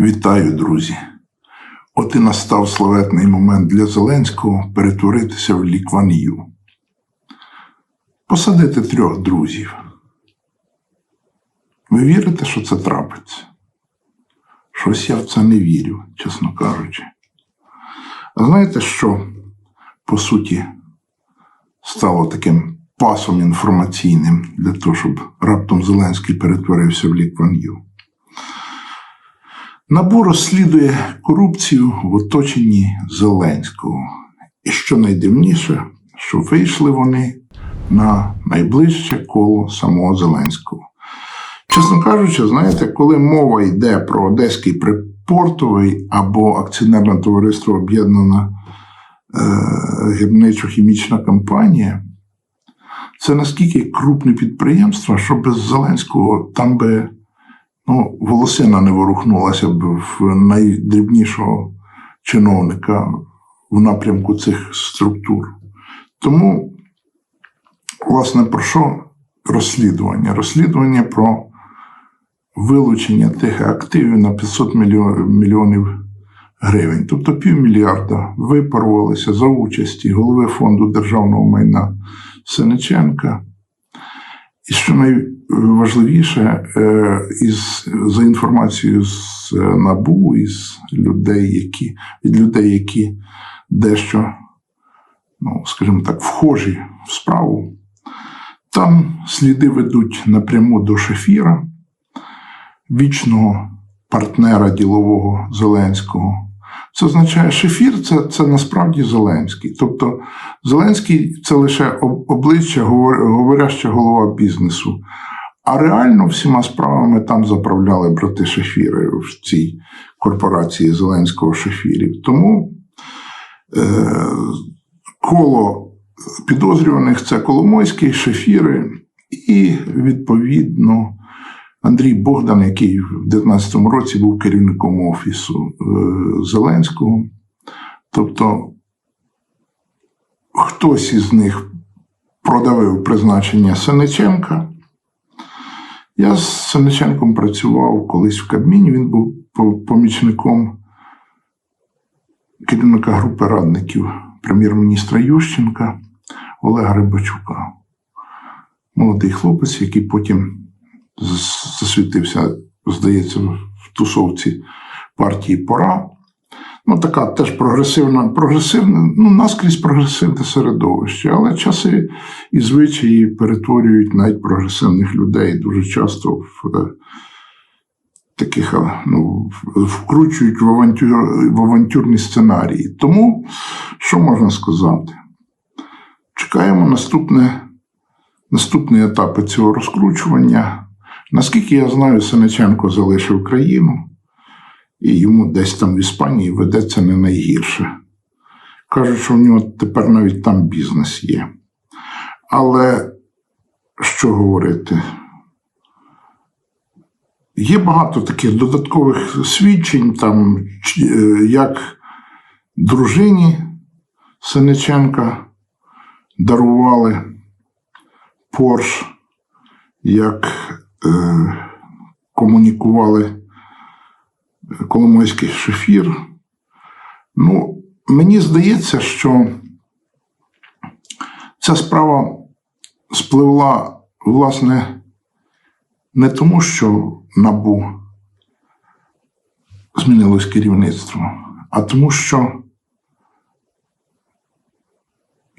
Вітаю, друзі! От і настав славетний момент для Зеленського перетворитися в лікванію. Посадити трьох друзів. Ви вірите, що це трапиться? Щось я в це не вірю, чесно кажучи. А знаєте, що, по суті, стало таким пасом інформаційним для того, щоб раптом Зеленський перетворився в лікванію? Набу розслідує корупцію в оточенні Зеленського. І що найдивніше, що вийшли вони на найближче коло самого Зеленського. Чесно кажучи, знаєте, коли мова йде про Одеський припортовий або акціонерне товариство Об'єднана е, гірничо-хімічна компанія, це наскільки крупне підприємство, що без Зеленського там би ну, волосина не ворухнулася б в найдрібнішого чиновника в напрямку цих структур. Тому, власне, про що розслідування? Розслідування про вилучення тих активів на 500 мільйонів гривень, тобто півмільярда випарувалися за участі голови фонду державного майна Сенеченка. І що найважливіше, е, із, за інформацією з е, НАБУ, із людей, які, від людей, які дещо, ну, скажімо так, вхожі в справу, там сліди ведуть напряму до Шефіра, вічного партнера ділового Зеленського. Це означає, шефір це, це насправді Зеленський. Тобто Зеленський це лише обличчя, говоряща голова бізнесу. А реально всіма справами там заправляли брати Шефіри в цій корпорації Зеленського Шефірів. Тому е, коло підозрюваних це Коломойський, Шефіри і, відповідно, Андрій Богдан, який в 2019 році був керівником офісу е, Зеленського. Тобто хтось із них продавив призначення Сенеченка. Я з Сенеченком працював колись в Кабміні, він був помічником керівника групи радників прем'єр-міністра Ющенка Олега Рибачука. Молодий хлопець, який потім засвітився, здається, в тусовці партії Пора. Ну, така теж прогресивна, прогресивна, ну, наскрізь прогресивне середовище, але часи і звичаї перетворюють навіть прогресивних людей дуже часто в е, таких, ну, вкручують в, авантюр, в авантюрні сценарії. Тому що можна сказати? Чекаємо наступне, наступні етапи цього розкручування. Наскільки я знаю, Сенеченко залишив країну, і йому десь там в Іспанії ведеться не найгірше. Кажуть, що в нього тепер навіть там бізнес є. Але що говорити? Є багато таких додаткових свідчень, там, е, як дружині Сенеченка дарували Порш, як комунікували Коломойський шефір. Ну, мені здається, що ця справа спливла, власне, не тому, що набу змінилось керівництво, а тому, що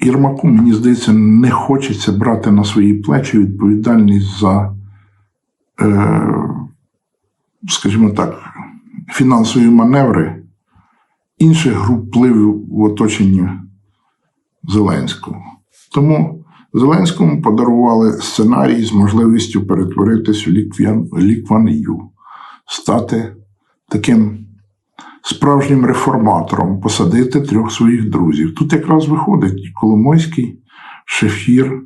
Єрмаку, мені здається, не хочеться брати на свої плечі відповідальність за, е, скажімо так, фінансові маневри інших груп впливу в оточенні Зеленського. Тому Зеленському подарували сценарій з можливістю перетворитись у ліквян- лікванію, стати таким справжнім реформатором, посадити трьох своїх друзів. Тут якраз виходить Коломойський, Шефір.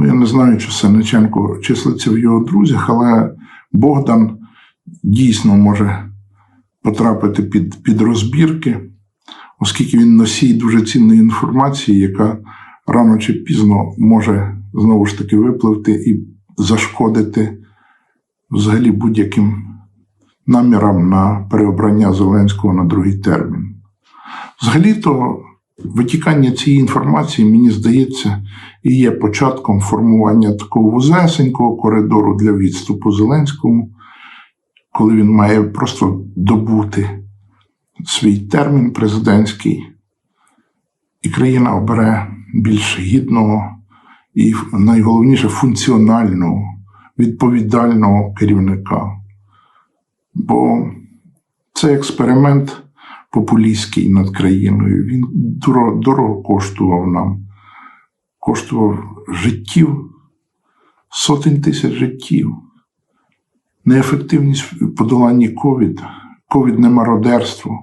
Ну, я не знаю, чи Сенеченко числиться в його друзях, але Богдан дійсно може потрапити під, під розбірки, оскільки він носій дуже цінної інформації, яка рано чи пізно може знову ж таки випливти і зашкодити взагалі будь-яким намірам на переобрання Зеленського на другий термін. Взагалі-то витікання цієї інформації, мені здається, і є початком формування такого вузесенького коридору для відступу Зеленському, коли він має просто добути свій термін президентський, і країна обере більш гідного і найголовніше функціонального, відповідального керівника. Бо це експеримент популістський над країною. Він дорого, дорого коштував нам, коштував життів, сотень тисяч життів. Неефективність в подоланні ковід, ковідне мародерство.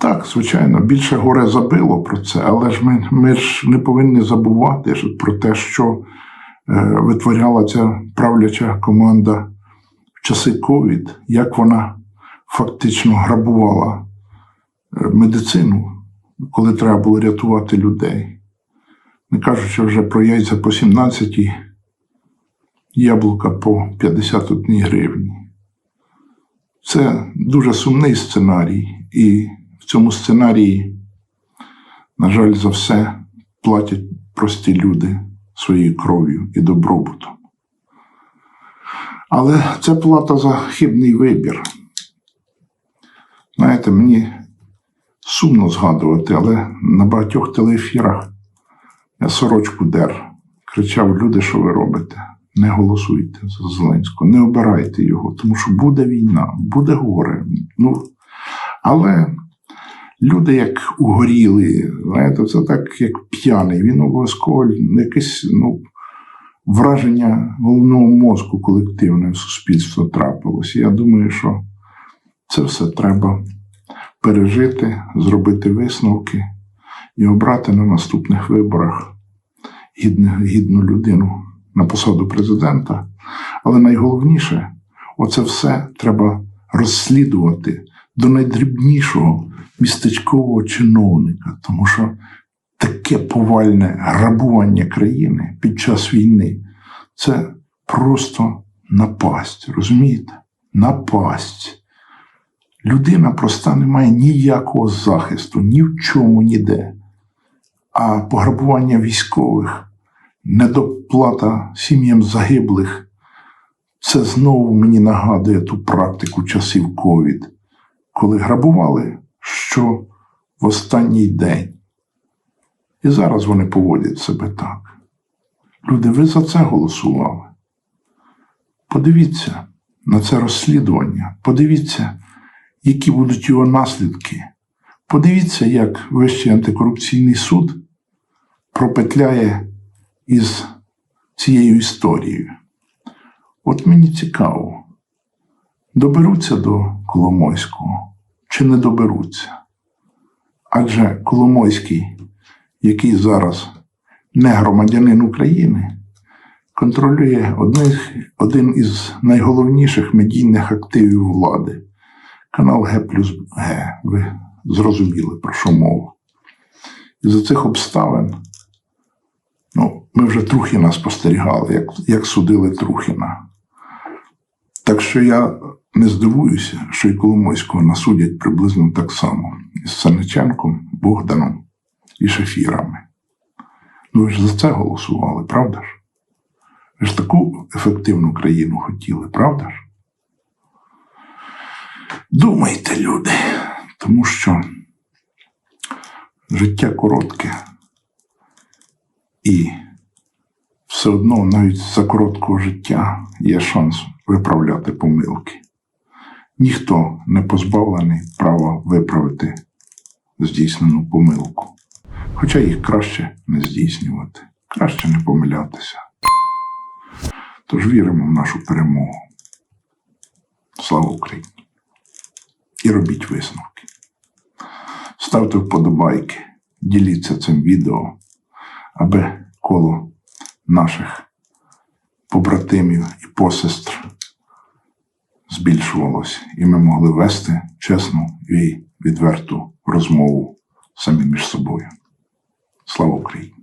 Так, звичайно, більше горе забило про це, але ж ми, ми ж не повинні забувати про те, що е, витворяла ця правляча команда в часи ковід, як вона фактично грабувала медицину, коли треба було рятувати людей. Не кажучи вже про яйця по 17, яблука по 51 гривні. Це дуже сумний сценарій, і в цьому сценарії, на жаль, за все платять прості люди своєю кров'ю і добробутом. Але це плата за хибний вибір. Знаєте, мені сумно згадувати, але на багатьох телеефірах я сорочку дер, кричав: люди, що ви робите? Не голосуйте за Зеленського, не обирайте його, тому що буде війна, буде горе. Ну, але люди, як угоріли, знаєте, це так, як п'яний. Він обов'язково якесь ну, враження головного мозку колективне в суспільство трапилось. Я думаю, що це все треба пережити, зробити висновки і обрати на наступних виборах гідну, людину на посаду президента. Але найголовніше, оце все треба розслідувати до найдрібнішого містечкового чиновника, тому що таке повальне грабування країни під час війни це просто напасть, розумієте? Напасть. Людина проста не має ніякого захисту, ні в чому, ніде. А пограбування військових, недоплата сім'ям загиблих це знову мені нагадує ту практику часів ковід, коли грабували що в останній день. І зараз вони поводять себе так. Люди, ви за це голосували. Подивіться на це розслідування, подивіться, які будуть його наслідки. Подивіться, як Вищий антикорупційний суд пропетляє із цією історією. От мені цікаво, доберуться до Коломойського чи не доберуться? Адже Коломойський, який зараз не громадянин України, контролює один із найголовніших медійних активів влади канал Г плюс Г. Ви зрозуміли, про що мова. І за цих обставин, ну, ми вже Трухіна спостерігали, як, як судили Трухіна. Так що я не здивуюся, що і Коломойського насудять приблизно так само із Саниченком, Богданом і Шефірами. Ну ви ж за це голосували, правда ж? Ви ж таку ефективну країну хотіли, правда ж? Думайте, люди, тому що життя коротке і все одно навіть за короткого життя є шанс виправляти помилки. Ніхто не позбавлений права виправити здійснену помилку. Хоча їх краще не здійснювати, краще не помилятися. Тож віримо в нашу перемогу. Слава Україні! І робіть висновки. Ставте вподобайки, діліться цим відео, аби коло наших побратимів і посестр збільшувалось, і ми могли вести чесну і відверту розмову самі між собою. Слава Україні!